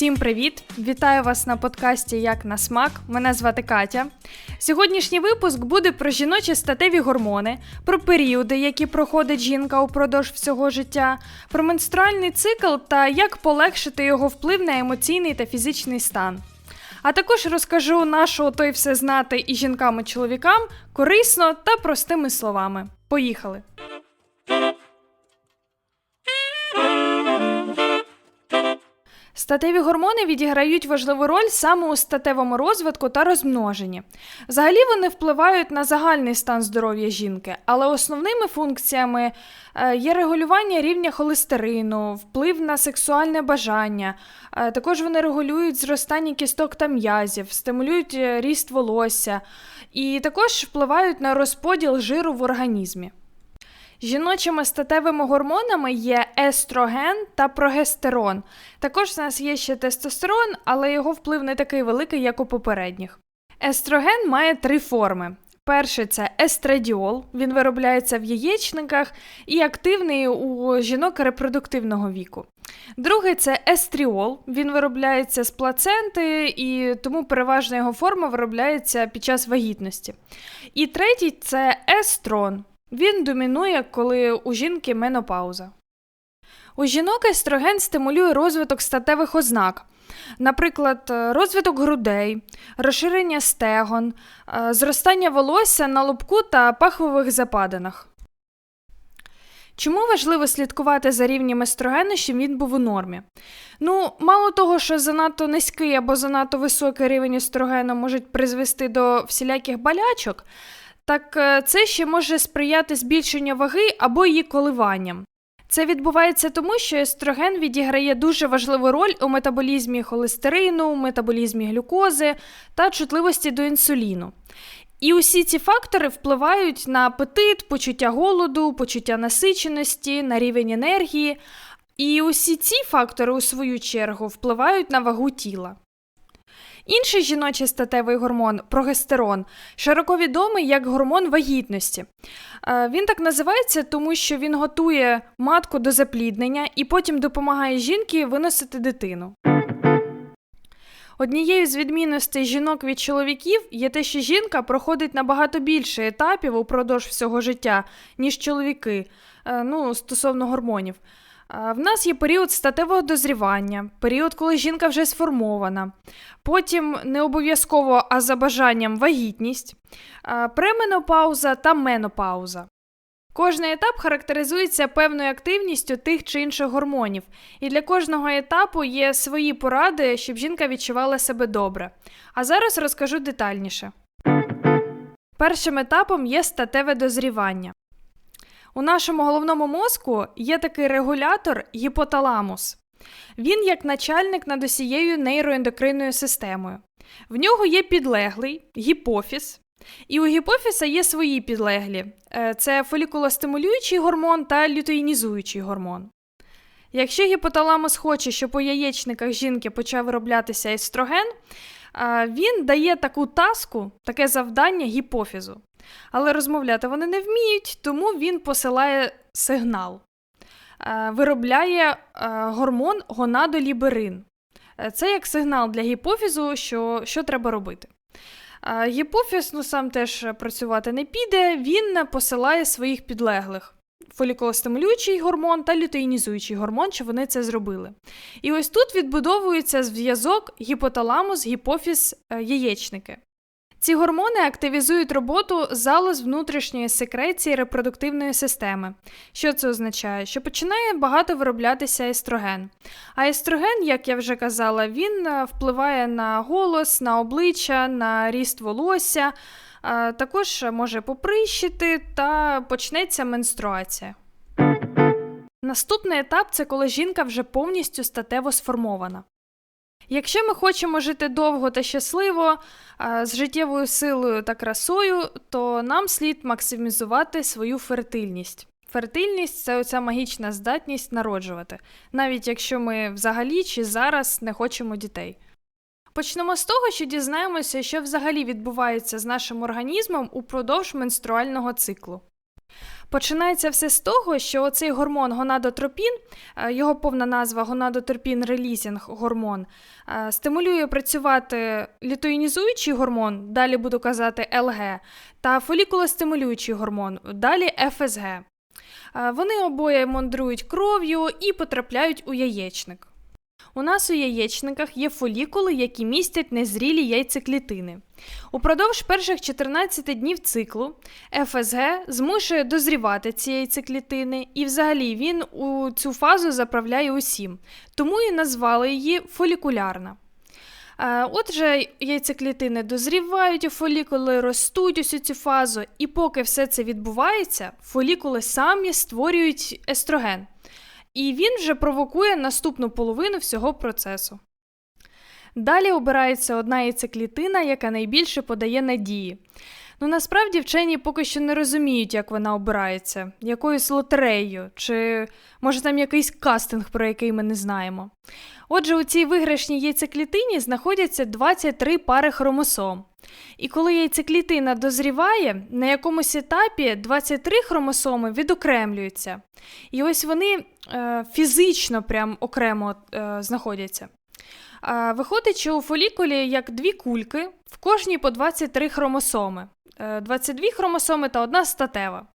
Всім привіт! Вітаю вас на подкасті Як на смак. Мене звати Катя. Сьогоднішній випуск буде про жіночі статеві гормони, про періоди, які проходить жінка упродовж всього життя, про менструальний цикл та як полегшити його вплив на емоційний та фізичний стан. А також розкажу нашу той все знати і жінкам і чоловікам корисно та простими словами. Поїхали! Статеві гормони відіграють важливу роль саме у статевому розвитку та розмноженні. Взагалі вони впливають на загальний стан здоров'я жінки, але основними функціями е, є регулювання рівня холестерину, вплив на сексуальне бажання. Е, Також вони регулюють зростання кісток та м'язів, стимулюють е, ріст волосся і також впливають на розподіл жиру в організмі. Жіночими статевими гормонами є естроген та прогестерон. Також у нас є ще тестостерон, але його вплив не такий великий, як у попередніх. Естроген має три форми. Перший це естрадіол, він виробляється в яєчниках і активний у жінок репродуктивного віку. Другий це естріол, він виробляється з плаценти, і тому переважна його форма виробляється під час вагітності. І третій це естрон. Він домінує, коли у жінки менопауза. У жінок естроген стимулює розвиток статевих ознак, наприклад, е, розвиток грудей, розширення стегон, е, зростання волосся на лобку та пахвових западинах. Чому важливо слідкувати за рівнем естрогену, щоб він був у нормі? Ну, мало того, що занадто низький або занадто високий рівень естрогену можуть призвести до всіляких болячок, так е, це ще може сприяти збільшенню ваги або її коливанням. Це відбувається тому, що естроген відіграє дуже важливу роль у метаболізмі холестерину, метаболізмі глюкози та чутливості до інсуліну. І усі ці фактори впливають на апетит, почуття голоду, почуття насиченості, на рівень енергії. І усі ці фактори, у свою чергу, впливають на вагу тіла. Інший жіночий статевий гормон прогестерон широко відомий як гормон вагітності. Е, Він так називається, тому що він готує матку до запліднення і потім допомагає жінці виносити дитину. Однією з відмінностей жінок від чоловіків є те, що жінка проходить набагато більше етапів упродовж всього життя, ніж чоловіки, е, ну, стосовно гормонів. В нас є період статевого дозрівання, період, коли жінка вже сформована, потім не обов'язково, а за бажанням вагітність, пременопауза та менопауза. Кожний етап характеризується певною активністю тих чи інших гормонів, і для кожного етапу є свої поради, щоб жінка відчувала себе добре. А зараз розкажу детальніше. Першим етапом є статеве дозрівання. У нашому головному мозку є такий регулятор гіпоталамус. Він як начальник над усією нейроендокринною системою. В нього є підлеглий гіпофіз, і у гіпофіза є свої підлеглі: Е, це фолікулостимулюючий гормон та лютеїнізуючий гормон. Якщо гіпоталамус хоче, щоб у яєчниках жінки почав вироблятися естроген, він дає таку таску, таке завдання гіпофізу. Але розмовляти вони не вміють, тому він посилає сигнал, е, виробляє гормон гонадоліберин. Це як сигнал для гіпофізу, що що треба робити. Гіпофіз ну, сам теж працювати не піде, він посилає своїх підлеглих. Фолікулостимулюючий гормон та лютеїнізуючий гормон, що вони це зробили. І ось тут відбудовується зв'язок гіпоталамус, гіпофіз, е, яєчники. Ці гормони активізують роботу залоз внутрішньої секреції репродуктивної системи. Що це означає? Що починає багато вироблятися естроген. А естроген, як я вже казала, він е, впливає на голос, на обличчя, на ріст волосся, також може поприщити та почнеться менструація. Наступний етап це коли жінка вже повністю статево сформована. Якщо ми хочемо жити довго та щасливо, з життєвою силою та красою, то нам слід максимізувати свою фертильність. Фертильність це оця магічна здатність народжувати, навіть якщо ми взагалі чи зараз не хочемо дітей. Почнемо з того, що дізнаємося, що взагалі відбувається з нашим організмом упродовж менструального циклу. Починається все з того, що цей гормон гонадотропін, е, його повна назва гонадотропін релізінг гормон, е, стимулює працювати літоїнізуючий гормон, далі буду казати ЛГ, та фолікулостимулюючий гормон, далі ФСГ. Е, Вони обоє мандрують кров'ю і потрапляють у яєчник. У нас у яєчниках є фолікули, які містять незрілі яйцеклітини. Упродовж перших 14 днів циклу ФСГ змушує дозрівати ці яйцеклітини, і взагалі він у цю фазу заправляє усім, тому і назвали її фолікулярна. Е, Отже, яйцеклітини дозрівають фолікули, ростуть усю цю фазу, і поки все це відбувається, фолікули самі створюють естроген. І він вже провокує наступну половину всього процесу. Далі обирається одна яйцеклітина, яка найбільше подає надії. Ну насправді вчені поки що не розуміють, як вона обирається, якоюсь лотереєю, чи може там якийсь кастинг, про який ми не знаємо. Отже, у цій виграшній яйцеклітині знаходяться 23 пари хромосом. І коли яйцеклітина дозріває, на якомусь етапі 23 хромосоми відокремлюються. І ось вони е, фізично прям окремо е, знаходяться. Е, виходить, що у фолікулі як дві кульки, в кожній по 23 хромосоми. Е, 22 хромосоми та одна статева.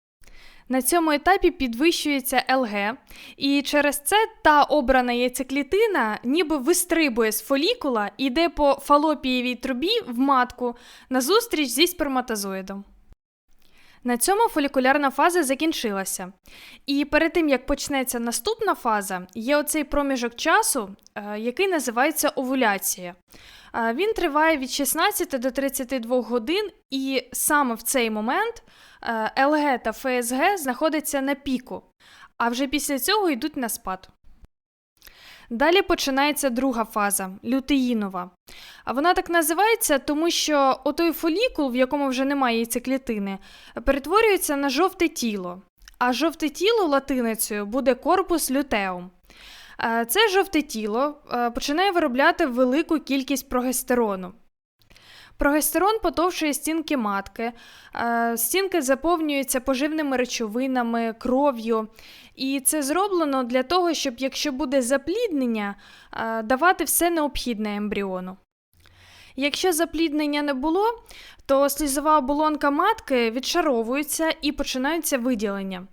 На цьому етапі підвищується ЛГ, і через це та обрана яйцеклітина ніби вистрибує з фолікула і йде по фалопієвій трубі в матку на зустріч зі сперматозоїдом. На цьому фолікулярна фаза закінчилася. І перед тим як почнеться наступна фаза, є оцей проміжок часу, е, який називається овуляція. Е, Він триває від 16 до 32 годин, і саме в цей момент е, ЛГ та ФСГ знаходяться на піку, а вже після цього йдуть на спад. Далі починається друга фаза лютеїнова. А вона так називається, тому що отой фолікул, в якому вже немає яйцеклітини, перетворюється на жовте тіло. А жовте тіло латиницею буде корпус лютеум. Е, Це жовте тіло е, починає виробляти велику кількість прогестерону. Прогестерон потовшує стінки матки, е, стінки заповнюються поживними речовинами, кров'ю. І це зроблено для того, щоб, якщо буде запліднення, е, давати все необхідне ембріону. Якщо запліднення не було, то слізова оболонка матки відшаровується і починаються виділення.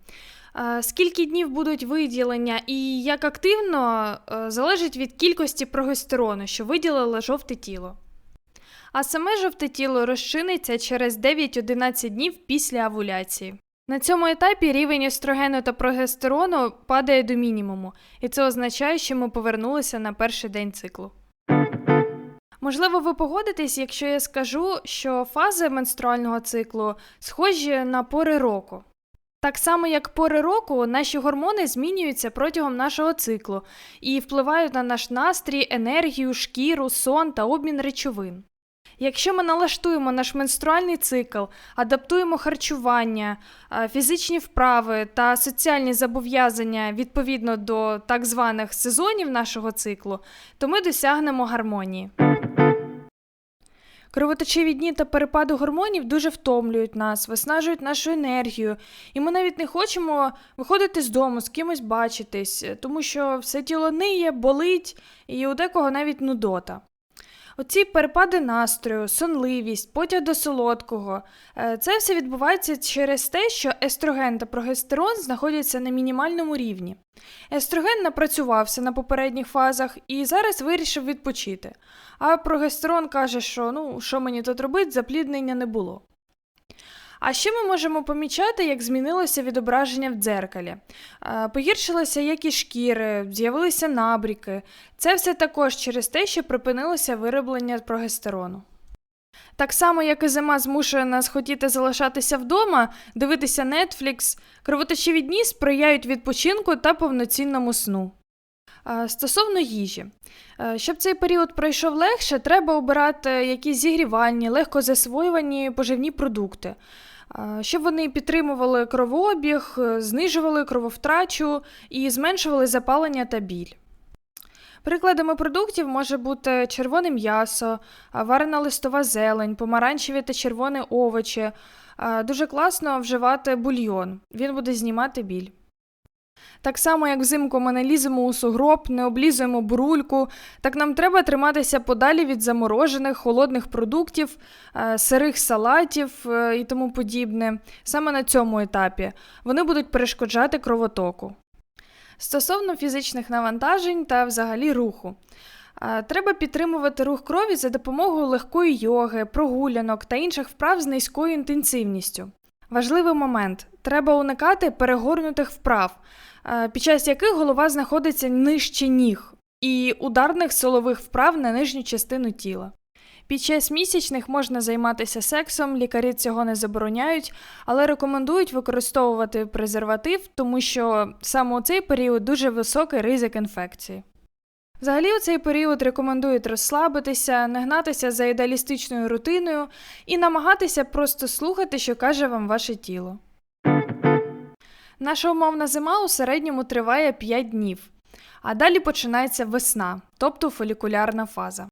Е, Скільки днів будуть виділення і як активно е, залежить від кількості прогестерону, що виділило жовте тіло. А саме жовте тіло розчиниться через 9-11 днів після овуляції. На цьому етапі рівень естрогену та прогестерону падає до мінімуму, і це означає, що ми повернулися на перший день циклу. Можливо, ви погодитесь, якщо я скажу, що фази менструального циклу схожі на пори року. Так само, як пори року, наші гормони змінюються протягом нашого циклу і впливають на наш настрій, енергію, шкіру, сон та обмін речовин. Якщо ми налаштуємо наш менструальний цикл, адаптуємо харчування, е, фізичні вправи та соціальні зобов'язання відповідно до так званих сезонів нашого циклу, то ми досягнемо гармонії. Кровоточиві дні та перепади гормонів дуже втомлюють нас, виснажують нашу енергію, і ми навіть не хочемо виходити з дому, з кимось бачитись, тому що все тіло ниє, болить, і у декого навіть нудота. Оці перепади настрою, сонливість, потяг до солодкого е, це все відбувається через те, що естроген та прогестерон знаходяться на мінімальному рівні. Естроген напрацювався на попередніх фазах і зараз вирішив відпочити. А прогестерон каже, що ну, що мені тут робити, запліднення не було. А ще ми можемо помічати, як змінилося відображення в дзеркалі. Погіршилася якість шкіри, з'явилися набріки. Це все також через те, що припинилося вироблення прогестерону. Так само, як і зима змушує нас хотіти залишатися вдома, дивитися Netflix, кровоточиві дні сприяють відпочинку та повноцінному сну. Стосовно їжі, щоб цей період пройшов легше, треба обирати якісь зігрівальні, легко засвоювані поживні продукти, щоб вони підтримували кровообіг, е, знижували крововтрачу і зменшували запалення та біль. Прикладами продуктів може бути червоне м'ясо, варена листова зелень, помаранчеві та червоні овочі, Дуже класно вживати бульйон, він буде знімати біль. Так само, як взимку ми не ліземо у сугроб, не облізуємо бурульку, так нам треба триматися подалі від заморожених холодних продуктів, е, сирих салатів е, і тому подібне. Саме на цьому етапі вони будуть перешкоджати кровотоку. Стосовно фізичних навантажень та взагалі руху. Е, Треба підтримувати рух крові за допомогою легкої йоги, прогулянок та інших вправ з низькою інтенсивністю. Важливий момент: треба уникати перегорнутих вправ, під час яких голова знаходиться нижче ніг, і ударних силових вправ на нижню частину тіла. Під час місячних можна займатися сексом, лікарі цього не забороняють, але рекомендують використовувати презерватив, тому що саме у цей період дуже високий ризик інфекції. Взагалі, у цей період рекомендують розслабитися, не гнатися за ідеалістичною рутиною і намагатися просто слухати, що каже вам ваше тіло. Наша умовна зима у середньому триває 5 днів, а далі починається весна, тобто фолікулярна фаза.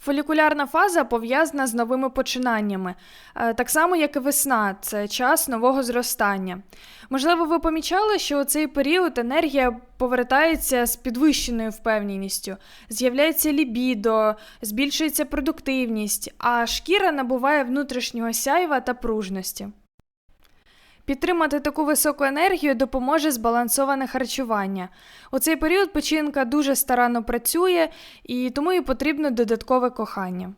Фолікулярна фаза пов'язана з новими починаннями, е, так само як і весна, це час нового зростання. Можливо, ви помічали, що у цей період енергія повертається з підвищеною впевненістю, з'являється лібідо, збільшується продуктивність, а шкіра набуває внутрішнього сяйва та пружності. Підтримати таку високу енергію допоможе збалансоване харчування. У цей період печінка дуже старанно працює, і тому їй потрібно додаткове кохання.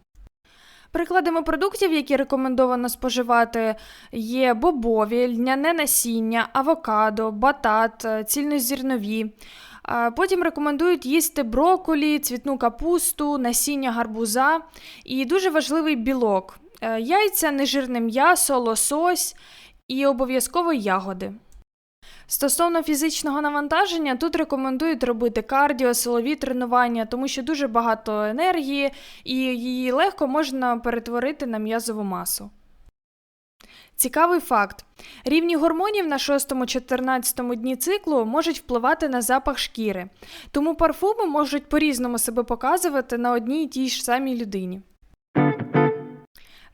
Прикладами продуктів, які рекомендовано споживати, є бобові, льняне насіння, авокадо, батат, е, цільнозірнові. Потім рекомендують їсти броколі, цвітну капусту, насіння гарбуза і дуже важливий білок: е, яйця, нежирне м'ясо, лосось і обов'язково ягоди. Стосовно фізичного навантаження, тут рекомендують робити кардіо, силові тренування, тому що дуже багато енергії і її легко можна перетворити на м'язову масу. Цікавий факт: рівні гормонів на 6-14 дні циклу можуть впливати на запах шкіри, тому парфуми можуть по-різному себе показувати на одній і тій ж самій людині.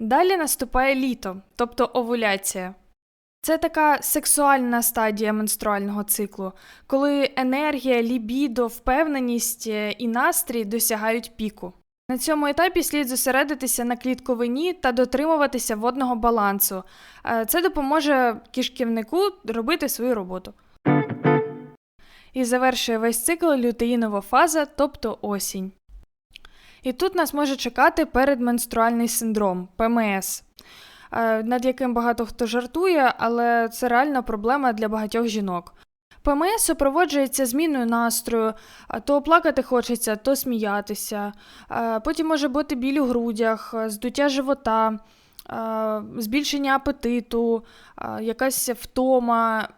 Далі наступає літо, тобто овуляція. Це така сексуальна стадія менструального циклу, коли енергія, лібідо, впевненість е, і настрій досягають піку. На цьому етапі слід зосередитися на клітковині та дотримуватися водного балансу. Е, Це допоможе кишківнику робити свою роботу. І завершує весь цикл лютеїнова фаза, тобто осінь. І тут нас може чекати передменструальний синдром ПМС над яким багато хто жартує, але це реальна проблема для багатьох жінок. ПМС супроводжується зміною настрою, то плакати хочеться, то сміятися. Е, Потім може бути біль у грудях, е, здуття живота, е, збільшення апетиту, е, якась втома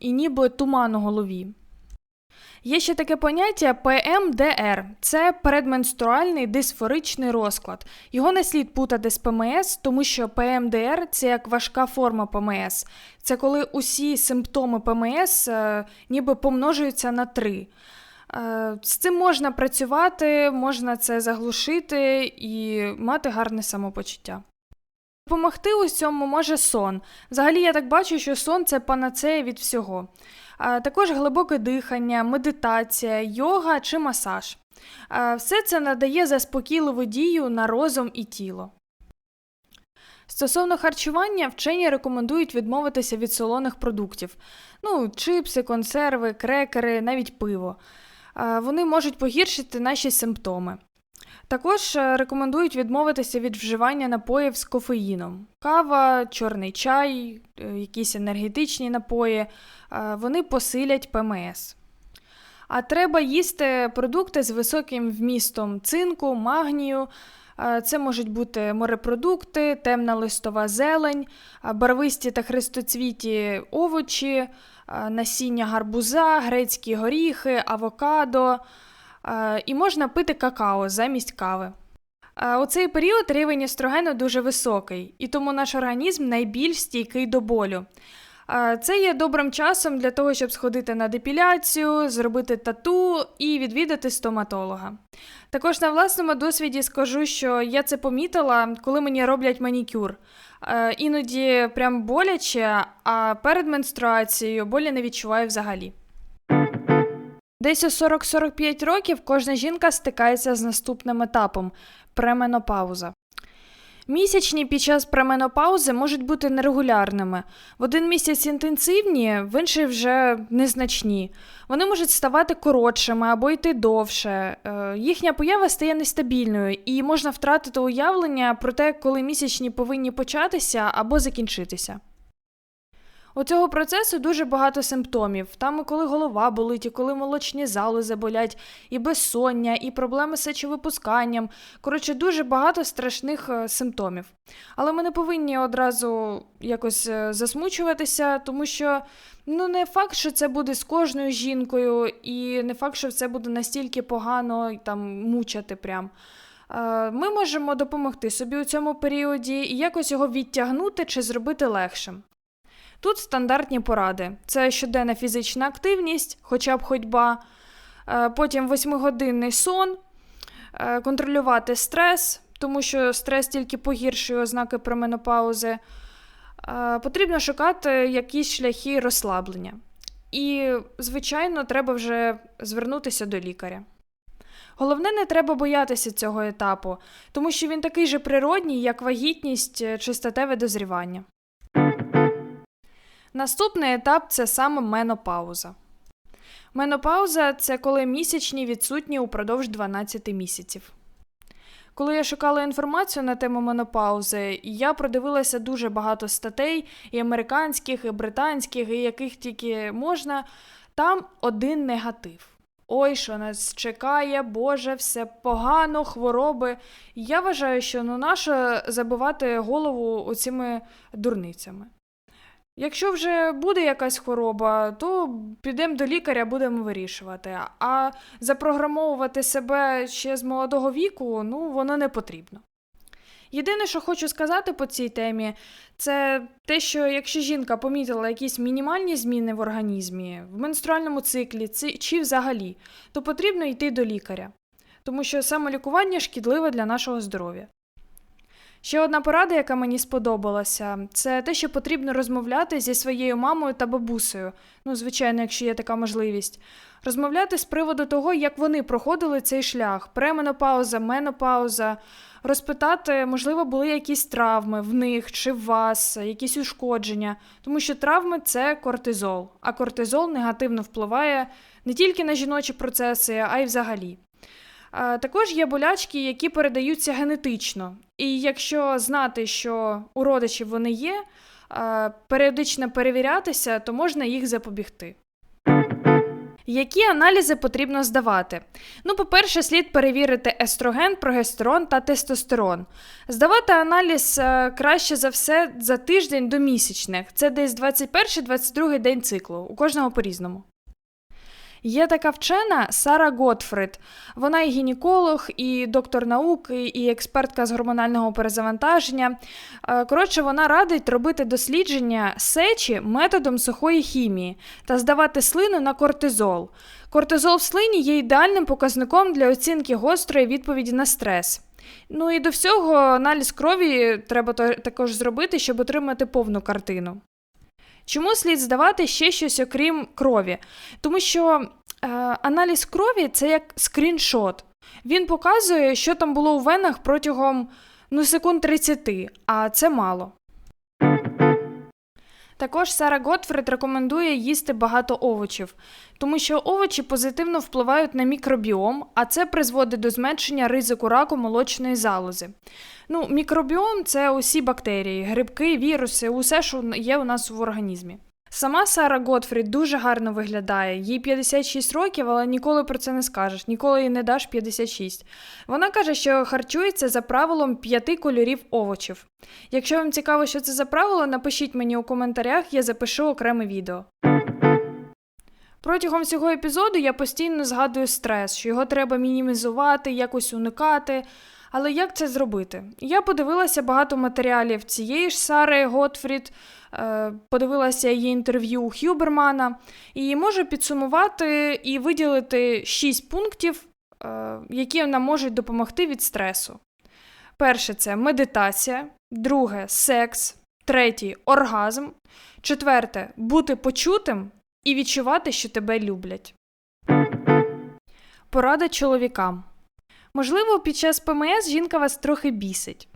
і ніби туман у голові. Є ще таке поняття ПМДР це передменструальний дисфоричний розклад. Його не слід путати з ПМС, тому що ПМДР це як важка форма ПМС. Це коли усі симптоми ПМС е, ніби помножуються на три. Е, з цим можна працювати, можна це заглушити і мати гарне самопочуття. Допомогти у цьому може сон. Взагалі, я так бачу, що сон це панацея від всього. Також глибоке дихання, медитація, йога чи масаж. Все це надає заспокійливу дію на розум і тіло. Стосовно харчування, вчені рекомендують відмовитися від солоних продуктів, ну, чипси, консерви, крекери, навіть пиво. Вони можуть погіршити наші симптоми. Також е, рекомендують відмовитися від вживання напоїв з кофеїном: кава, чорний чай, е, якісь енергетичні напої, е, вони посилять ПМС. А треба їсти продукти з високим вмістом цинку, магнію. Це можуть бути морепродукти, темна листова зелень, барвисті та хрестоцвіті овочі, насіння гарбуза, грецькі горіхи, авокадо. І можна пити какао замість кави. У цей період рівень естрогену дуже високий, і тому наш організм найбільш стійкий до болю. Це є добрим часом для того, щоб сходити на депіляцію, зробити тату і відвідати стоматолога. Також на власному досвіді скажу, що я це помітила, коли мені роблять манікюр. Іноді прям боляче, а перед менструацією болі не відчуваю взагалі. Десь у 40-45 років кожна жінка стикається з наступним етапом пременопауза. Місячні під час пременопаузи можуть бути нерегулярними. В один місяць інтенсивні, в інший вже незначні. Вони можуть ставати коротшими або йти довше. Е, Їхня поява стає нестабільною і можна втратити уявлення про те, коли місячні повинні початися або закінчитися. У цього процесу дуже багато симптомів. Там і коли голова болить, і коли молочні залози болять, і безсоння, і проблеми з сечовипусканням. Коротше, дуже багато страшних е, симптомів. Але ми не повинні одразу якось е, засмучуватися, тому що ну не факт, що це буде з кожною жінкою, і не факт, що це буде настільки погано там мучати прям. Е, Ми можемо допомогти собі у цьому періоді і якось його відтягнути чи зробити легшим. Тут стандартні поради: це щоденна фізична активність, хоча б ходьба, е, потім восьмигодинний сон, е, контролювати стрес, тому що стрес тільки погіршує ознаки пременопаузи. Е, Потрібно шукати якісь шляхи розслаблення. І, звичайно, треба вже звернутися до лікаря. Головне, не треба боятися цього етапу, тому що він такий же природній, як вагітність чи статеве дозрівання. Наступний етап це саме менопауза. Менопауза це коли місячні відсутні упродовж 12 місяців. Коли я шукала інформацію на тему менопаузи, я продивилася дуже багато статей, і американських, і британських, і яких тільки можна. Там один негатив. Ой, що нас чекає, Боже, все погано, хвороби. Я вважаю, що ну нащо забивати голову оцими дурницями. Якщо вже буде якась хвороба, то підемо до лікаря, будемо вирішувати. А запрограмовувати себе ще з молодого віку, ну, воно не потрібно. Єдине, що хочу сказати по цій темі, це те, що якщо жінка помітила якісь мінімальні зміни в організмі, в менструальному циклі чи взагалі, то потрібно йти до лікаря, тому що самолікування шкідливе для нашого здоров'я. Ще одна порада, яка мені сподобалася, це те, що потрібно розмовляти зі своєю мамою та бабусею. Ну, звичайно, якщо є така можливість. Розмовляти з приводу того, як вони проходили цей шлях: пременопауза, менопауза, розпитати, можливо, були якісь травми в них чи в вас, якісь ушкодження, тому що травми це кортизол, а кортизол негативно впливає не тільки на жіночі процеси, а й взагалі. Також є болячки, які передаються генетично. І якщо знати, що у родичів вони є, періодично перевірятися, то можна їх запобігти. Які аналізи потрібно здавати? Ну, по-перше, слід перевірити естроген, прогестерон та тестостерон. Здавати аналіз е, краще за все за тиждень до місячних. Це десь 21-22 день циклу, у кожного по-різному. Є така вчена Сара Готфрид. Вона і гінеколог, і доктор наук, і експертка з гормонального перезавантаження. Е, коротше, вона радить робити дослідження сечі методом сухої хімії та здавати слину на кортизол. Кортизол в слині є ідеальним показником для оцінки гострої відповіді на стрес. Ну і до всього аналіз крові треба також зробити, щоб отримати повну картину. Чому слід здавати ще щось окрім крові? Тому що е, аналіз крові це як скріншот. Він показує, що там було у венах протягом ну, секунд 30, а це мало. Також Сара Готфред рекомендує їсти багато овочів, тому що овочі позитивно впливають на мікробіом, а це призводить до зменшення ризику раку молочної залози. Ну, Мікробіом це усі бактерії, грибки, віруси, усе, що є у нас в організмі. Сама Сара Готфрід дуже гарно виглядає, їй 56 років, але ніколи про це не скажеш, ніколи їй не даш 56. Вона каже, що харчується за правилом п'яти кольорів овочів. Якщо вам цікаво, що це за правило, напишіть мені у коментарях, я запишу окреме відео. Протягом цього епізоду я постійно згадую стрес, що його треба мінімізувати, якось уникати. Але як це зробити? Я подивилася багато матеріалів цієї ж Сари Готфрід, е, подивилася її інтерв'ю у Хюбермана, і можу підсумувати і виділити шість пунктів, е, які нам можуть допомогти від стресу. Перше це медитація, друге секс, третє оргазм, четверте бути почутим і відчувати, що тебе люблять. Порада чоловікам. Можливо, під час ПМС жінка вас трохи бісить.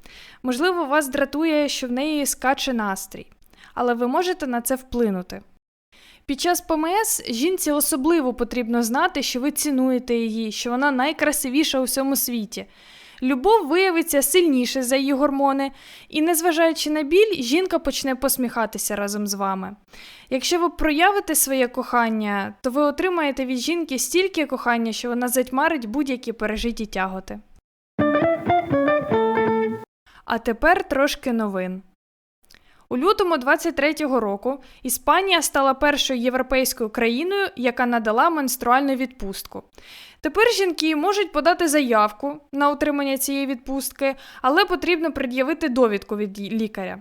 Можливо, вас дратує, що в неї скаче настрій, але ви можете на це вплинути. Під час ПМС жінці особливо потрібно знати, що ви цінуєте її, що вона найкрасивіша у всьому світі. Любов виявиться сильніше за її гормони, і, незважаючи на біль, жінка почне посміхатися разом з вами. Якщо ви проявите своє кохання, то ви отримаєте від жінки стільки кохання, що вона затьмарить будь-які пережиті тяготи. А тепер трошки новин. У лютому 23-го року Іспанія стала першою європейською країною, яка надала менструальну відпустку. Тепер жінки можуть подати заявку на отримання цієї відпустки, але потрібно пред'явити довідку від лікаря.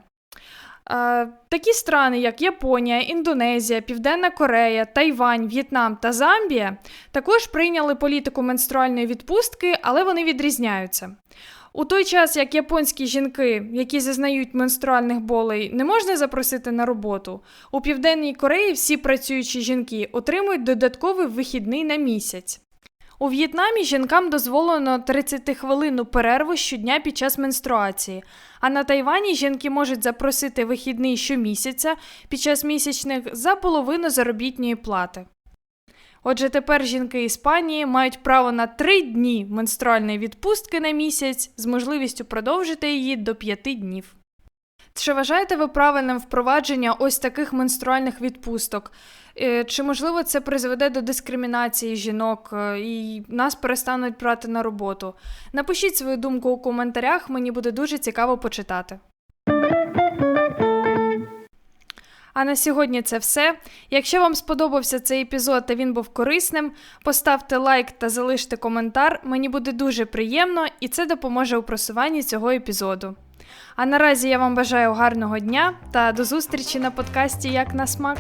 Такі страни, як Японія, Індонезія, Південна Корея, Тайвань, В'єтнам та Замбія, також прийняли політику менструальної відпустки, але вони відрізняються. У той час, як японські жінки, які зазнають менструальних болей, не можна запросити на роботу, у Південній Кореї всі працюючі жінки отримують додатковий вихідний на місяць. У В'єтнамі жінкам дозволено 30-хвилинну перерву щодня під час менструації, а на Тайвані жінки можуть запросити вихідний щомісяця під час місячних за половину заробітної плати. Отже, тепер жінки Іспанії мають право на 3 дні менструальної відпустки на місяць з можливістю продовжити її до 5 днів. Чи вважаєте ви правильним впровадження ось таких менструальних відпусток? Е, Чи можливо це призведе до дискримінації жінок е, і нас перестануть брати на роботу? Напишіть свою думку у коментарях, мені буде дуже цікаво почитати. А на сьогодні це все. Якщо вам сподобався цей епізод та він був корисним, поставте лайк та залиште коментар. Мені буде дуже приємно і це допоможе у просуванні цього епізоду. А наразі я вам бажаю гарного дня та до зустрічі на подкасті Як на смак.